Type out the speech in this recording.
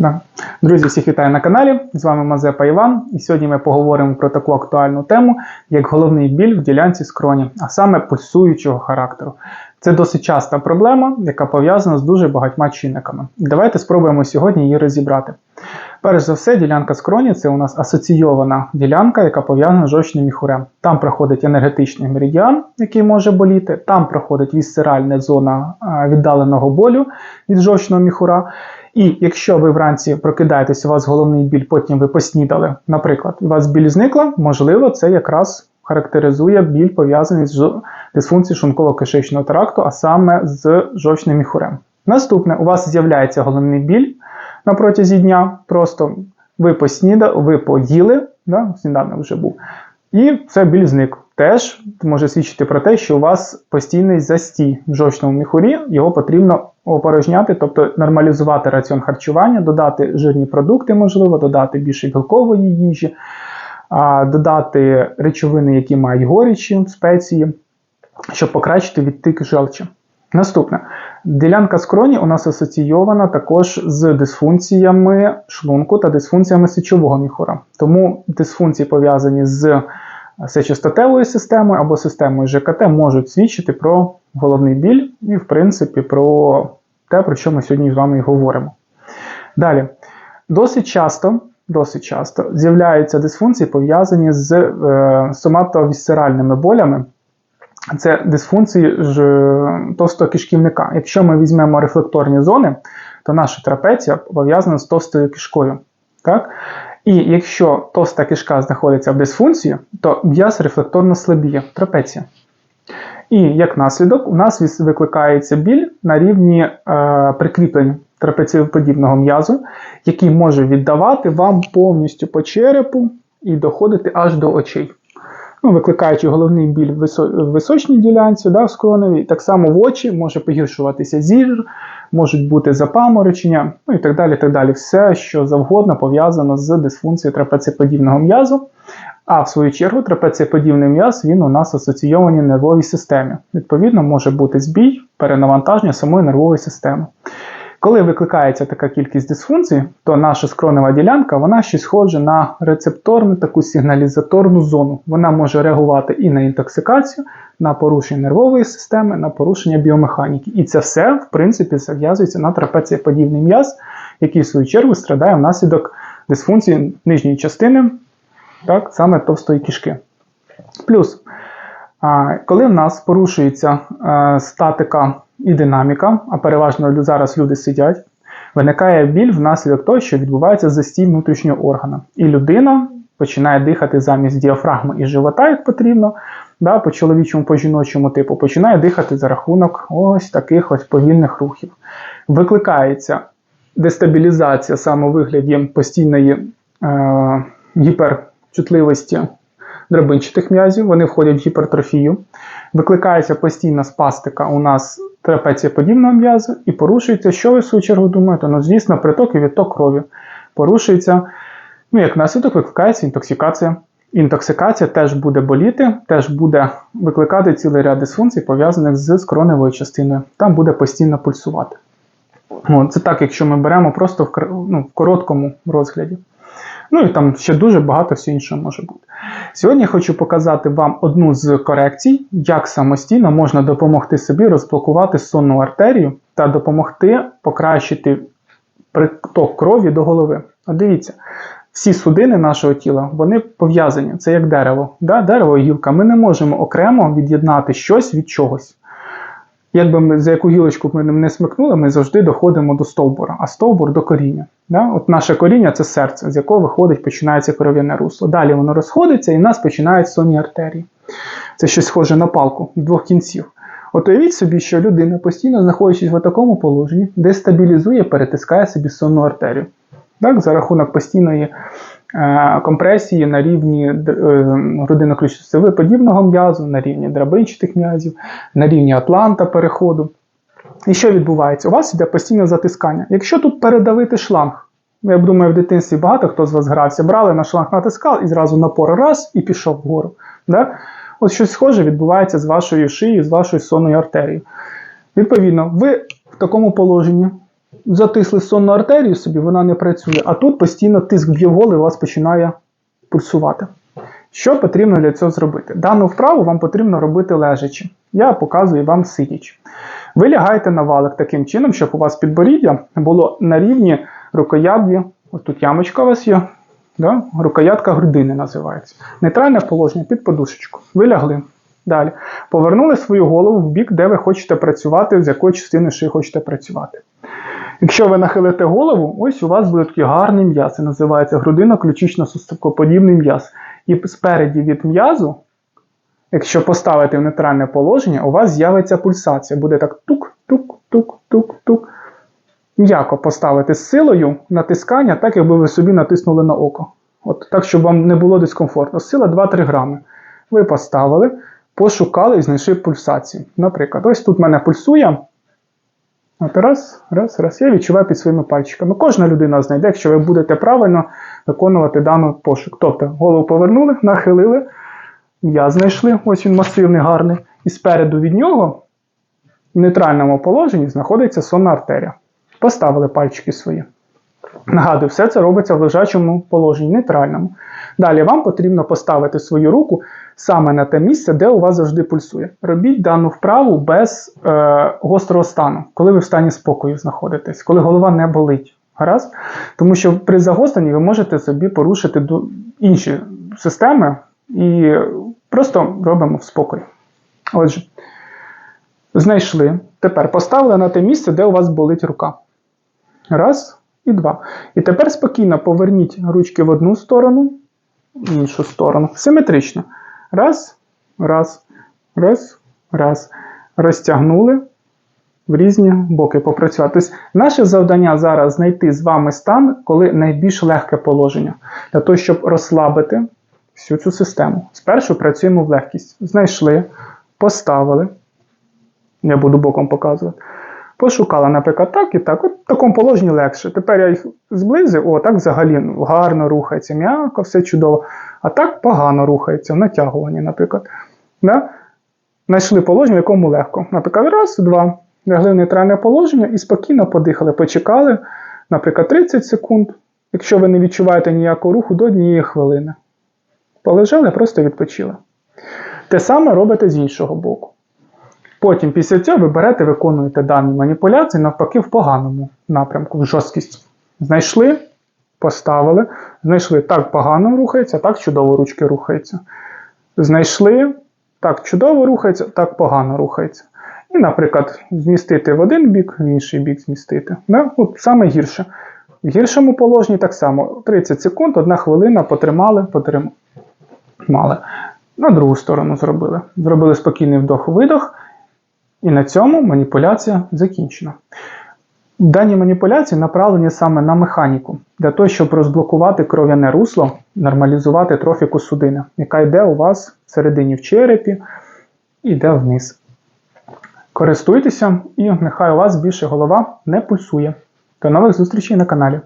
Да. Друзі, всіх вітаю на каналі. З вами Мазепа Іван. І сьогодні ми поговоримо про таку актуальну тему, як головний біль в ділянці скроні, а саме пульсуючого характеру. Це досить часта проблема, яка пов'язана з дуже багатьма чинниками. Давайте спробуємо сьогодні її розібрати. Перш за все, ділянка скроні це у нас асоційована ділянка, яка пов'язана з жовчним міхурем. Там проходить енергетичний меридіан, який може боліти, там проходить вісцеральна зона віддаленого болю від жовчного міхура. І якщо ви вранці прокидаєтесь, у вас головний біль, потім ви поснідали, наприклад, у вас біль зникла, можливо, це якраз характеризує біль пов'язаний з дисфункцією шлунково-кишечного тракту, а саме з жовчним міхурем. Наступне, у вас з'являється головний біль на протязі дня, просто ви поснідали, ви поїли, да, сніданок вже був, і це біль зник. Теж може свідчити про те, що у вас постійний застій в жовчному міхурі, його потрібно опорожняти, тобто нормалізувати раціон харчування, додати жирні продукти, можливо, додати більше білкової їжі, додати речовини, які мають горічі, спеції, щоб покращити відтик желчі. Наступне. Ділянка скроні у нас асоційована також з дисфункціями шлунку та дисфункціями сечового міхура. Тому дисфункції пов'язані з сечостатевою системою або системою ЖКТ можуть свідчити про головний біль і, в принципі, про те, про що ми сьогодні з вами і говоримо. Далі, досить часто, досить часто з'являються дисфункції, пов'язані з е, соматовісцеральними болями. Це дисфункції ж, товстого кишківника. Якщо ми візьмемо рефлекторні зони, то наша трапеція пов'язана з товстою кишкою. Так? І якщо товста кишка знаходиться в дисфункції, то м'яз рефлекторно слабіє трапеція. І як наслідок, у нас викликається біль на рівні е, прикріплень трапеціоподібного м'язу, який може віддавати вам повністю по черепу і доходити аж до очей. Ну, викликаючи головний біль в височній ділянці, да, в так само в очі може погіршуватися зір, можуть бути запаморочення, ну і так далі. так далі. Все, що завгодно пов'язано з дисфункцією трапеціоподібного м'язу. А в свою чергу трапеціоподібний м'яз він у нас асоційований нервовій системі. Відповідно, може бути збій, перенавантаження самої нервової системи. Коли викликається така кількість дисфункцій, то наша скронева ділянка вона ще схожа на рецепторну таку сигналізаторну зону. Вона може реагувати і на інтоксикацію, на порушення нервової системи, на порушення біомеханіки. І це все, в принципі, зав'язується на трапеціоподібний м'яз, який в свою чергу страдає внаслідок дисфункції нижньої частини, так, саме товстої кишки. Плюс, коли в нас порушується е, статика і динаміка, а переважно зараз люди сидять, виникає біль внаслідок того, що відбувається застій внутрішнього органа. І людина починає дихати замість діафрагми і живота, як потрібно, да, по чоловічому, по жіночому типу, починає дихати за рахунок ось таких ось повільних рухів. Викликається дестабілізація саме у вигляді постійної е, гіперчутливості драбинчатих м'язів, вони входять в гіпертрофію. Викликається постійна спастика у нас трапеціоподібного м'язу і порушується, що ви в свою чергу думаєте? Ну, звісно, приток і відток крові. Порушується, ну, як наслідок, викликається інтоксикація. Інтоксикація теж буде боліти, теж буде викликати цілий ряд дисфункцій, пов'язаних з скроневою частиною. Там буде постійно пульсувати. Це так, якщо ми беремо просто в, ну, в короткому розгляді. Ну і там ще дуже багато всього іншого може бути. Сьогодні я хочу показати вам одну з корекцій, як самостійно можна допомогти собі розблокувати сонну артерію та допомогти покращити приток крові до голови. От дивіться, всі судини нашого тіла вони пов'язані. Це як дерево. Да? Дерево і гілка. Ми не можемо окремо від'єднати щось від чогось. Якби ми за яку гілочку ми не смикнули, ми завжди доходимо до стовбура, а стовбур до коріння. Да? От наше коріння це серце, з якого виходить, починається кров'яне русло. Далі воно розходиться і в нас починають сонні артерії. Це щось схоже на палку двох кінців. От уявіть собі, що людина, постійно знаходячись в такому положенні, дестабілізує, перетискає собі сонну артерію. Так, за рахунок постійної е, компресії на рівні е, грудино-ключицевого подібного м'язу, на рівні драбинчатих м'язів, на рівні атланта переходу. І що відбувається? У вас йде постійне затискання. Якщо тут передавити шланг, я думаю, в дитинстві багато хто з вас грався, брали на шланг натискали і зразу напор раз і пішов вгору. Да? От щось схоже відбувається з вашою шиєю, з вашою сонною артерією. Відповідно, ви в такому положенні затисли сонну артерію собі, вона не працює, а тут постійно тиск б'є в і у вас починає пульсувати. Що потрібно для цього зробити? Дану вправу вам потрібно робити лежачи. Я показую вам сидячи. Ви лягаєте на валик таким чином, щоб у вас підборіддя було на рівні рукоятки. Ось тут ямочка у вас є. Да? Рукоятка грудини називається. Нейтральне положення під подушечку. Ви лягли. Далі. Повернули свою голову в бік, де ви хочете працювати, з якої частини шиї хочете працювати. Якщо ви нахилите голову, ось у вас буде такий гарний м'яз. Це називається грудино-ключично-суставкоподібний м'яз. І спереді від м'язу, якщо поставити в нейтральне положення, у вас з'явиться пульсація. Буде так тук-тук-тук-тук-тук. М'яко поставити з силою натискання, так якби ви собі натиснули на око. От Так, щоб вам не було дискомфортно. Сила 2-3 грами. Ви поставили, пошукали і знайшли пульсацію. Наприклад, ось тут мене пульсує. От раз, раз, раз. Я відчуваю під своїми пальчиками. Кожна людина знайде, якщо ви будете правильно виконувати даний пошук. Тобто голову повернули, нахилили, я знайшли, ось він масивний, гарний. І спереду від нього в нейтральному положенні знаходиться сонна артерія. Поставили пальчики свої. Нагадую, все це робиться в лежачому положенні, нейтральному. Далі вам потрібно поставити свою руку саме на те місце, де у вас завжди пульсує. Робіть дану вправу без е, гострого стану, коли ви в стані спокою знаходитесь, коли голова не болить. Гаразд? Тому що при загостренні ви можете собі порушити інші системи і просто робимо в спокій. Отже, знайшли. Тепер поставили на те місце, де у вас болить рука. Раз і два. І тепер спокійно поверніть ручки в одну сторону, в іншу сторону. Симетрично. Раз, раз, раз, раз. Розтягнули в різні боки попрацювати. Тобто наше завдання зараз знайти з вами стан, коли найбільш легке положення, для того, щоб розслабити всю цю систему. Спершу працюємо в легкість. Знайшли, поставили. Я буду боком показувати. Пошукала, наприклад, так і так. От в такому положенні легше. Тепер я їх зблизив, о, так взагалі гарно рухається, м'яко, все чудово. А так погано рухається, в наприклад. Да? Знайшли положення, в якому легко. Наприклад, раз, два. Лягли в нейтральне положення і спокійно подихали, почекали, наприклад, 30 секунд. Якщо ви не відчуваєте ніякого руху до однієї хвилини. Полежали, просто відпочили. Те саме робите з іншого боку. Потім після цього ви берете, виконуєте дані маніпуляції навпаки в поганому напрямку, в жорсткість. Знайшли, поставили, знайшли так погано рухається, так чудово ручки рухаються. Знайшли, так чудово рухається, так погано рухається. І, наприклад, змістити в один бік, в інший бік змістити. Да? От саме гірше. В гіршому положенні так само 30 секунд, одна хвилина потримали, потримали. На другу сторону зробили. Зробили спокійний вдох-видох. І на цьому маніпуляція закінчена. Дані маніпуляції направлені саме на механіку, для того, щоб розблокувати кров'яне русло, нормалізувати трофіку судини, яка йде у вас всередині в черепі йде вниз. Користуйтеся, і нехай у вас більше голова не пульсує. До нових зустрічей на каналі.